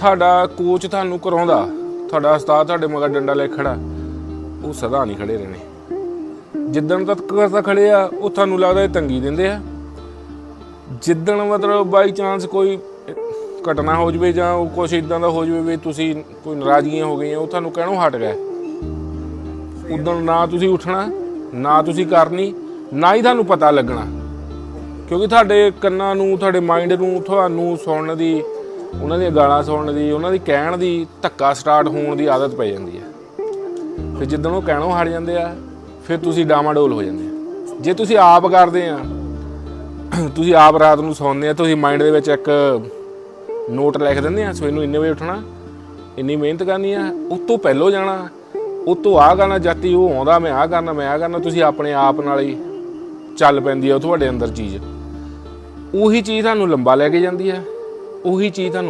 ਤੁਹਾਡਾ ਕੋਚ ਤੁਹਾਨੂੰ ਕਰਾਉਂਦਾ, ਤੁਹਾਡਾ ਉਸਤਾਦ ਤੁਹਾਡੇ ਮਗਰ ਡੰਡਾ ਲੈ ਕੇ ਖੜਾ, ਉਹ ਸਦਾ ਨਹੀਂ ਖੜੇ ਰਹਿਣੇ। ਜਿੱਦਣ ਤੱਕ ਤਾਂ ਖੜੇ ਆ, ਉਹ ਤੁਹਾਨੂੰ ਲੱਗਦਾ ਇਹ ਤੰਗੀ ਦਿੰਦੇ ਆ। ਜਿੱਦਣ ਮਤਲਬ ਬਾਈ ਚਾਂਸ ਕੋਈ ਘਟਨਾ ਹੋ ਜਵੇ ਜਾਂ ਉਹ ਕੁਛ ਇਦਾਂ ਦਾ ਹੋ ਜਵੇ ਵੀ ਤੁਸੀਂ ਕੋਈ ਨਾਰਾਜ਼ਗੀਆਂ ਹੋ ਗਈਆਂ, ਉਹ ਤੁਹਾਨੂੰ ਕਹਿਣੋਂ ਹਟ ਗਿਆ ਉਦੋਂ ਨਾ ਤੁਸੀਂ ਉੱਠਣਾ, ਨਾ ਤੁਸੀਂ ਕਰਨੀ, ਨਾ ਹੀ ਤੁਹਾਨੂੰ ਪਤਾ ਲੱਗਣਾ। ਕਿਉਂਕਿ ਤੁਹਾਡੇ ਕੰਨਾਂ ਨੂੰ, ਤੁਹਾਡੇ ਮਾਈਂਡ ਨੂੰ, ਤੁਹਾਨੂੰ ਸੁਣਨ ਦੀ ਉਹਨਾਂ ਦੀਆਂ ਗਾਲਾਂ ਸੁਣਨ ਦੀ, ਉਹਨਾਂ ਦੀ ਕਹਿਣ ਦੀ ਧੱਕਾ ਸਟਾਰਟ ਹੋਣ ਦੀ ਆਦਤ ਪੈ ਜਾਂਦੀ ਹੈ। ਫਿਰ ਜਿੱਦਣ ਉਹ ਕਹਿਣੋਂ ਹਟ ਜਾਂਦੇ ਆ, ਫਿਰ ਤੁਸੀਂ ਡਾਮਾਡੋਲ ਹੋ ਜਾਂਦੇ ਆ। ਜੇ ਤੁਸੀਂ ਆਪ ਕਰਦੇ ਆ, ਤੁਸੀਂ ਆਪ ਰਾਤ ਨੂੰ ਸੌਂਦੇ ਆ, ਤੁਸੀਂ ਮਾਈਂਡ ਦੇ ਵਿੱਚ ਇੱਕ ਨੋਟ ਲਿਖ ਦਿੰਦੇ ਆ ਸਵੇਰ ਨੂੰ ਇੰਨੇ ਵਜੇ ਉੱਠਣਾ, ਇੰਨੀ ਮਿਹਨਤ ਕਰਨੀ ਆ, ਉਸ ਤੋਂ ਪਹਿਲਾਂ ਜਾਣਾ ਉਹ ਤੋਂ ਆ ਕਰਨਾ ਜਾਤੀ ਉਹ ਆਉਂਦਾ, ਮੈਂ ਆ ਕਰਨਾ, ਮੈਂ ਆ ਕਰਨਾ, ਤੁਸੀਂ ਆਪਣੇ ਆਪ ਨਾਲ ਹੀ ਚੱਲ ਪੈਂਦੀ ਆ, ਉਹ ਤੁਹਾਡੇ ਅੰਦਰ ਚੀਜ਼। ਉਹੀ ਚੀਜ਼ ਤੁਹਾਨੂੰ ਲੰਬਾ ਲੈ ਕੇ ਜਾਂਦੀ ਆ। ਉਹੀ ਚੀਜ਼ ਤੁਹਾਨੂੰ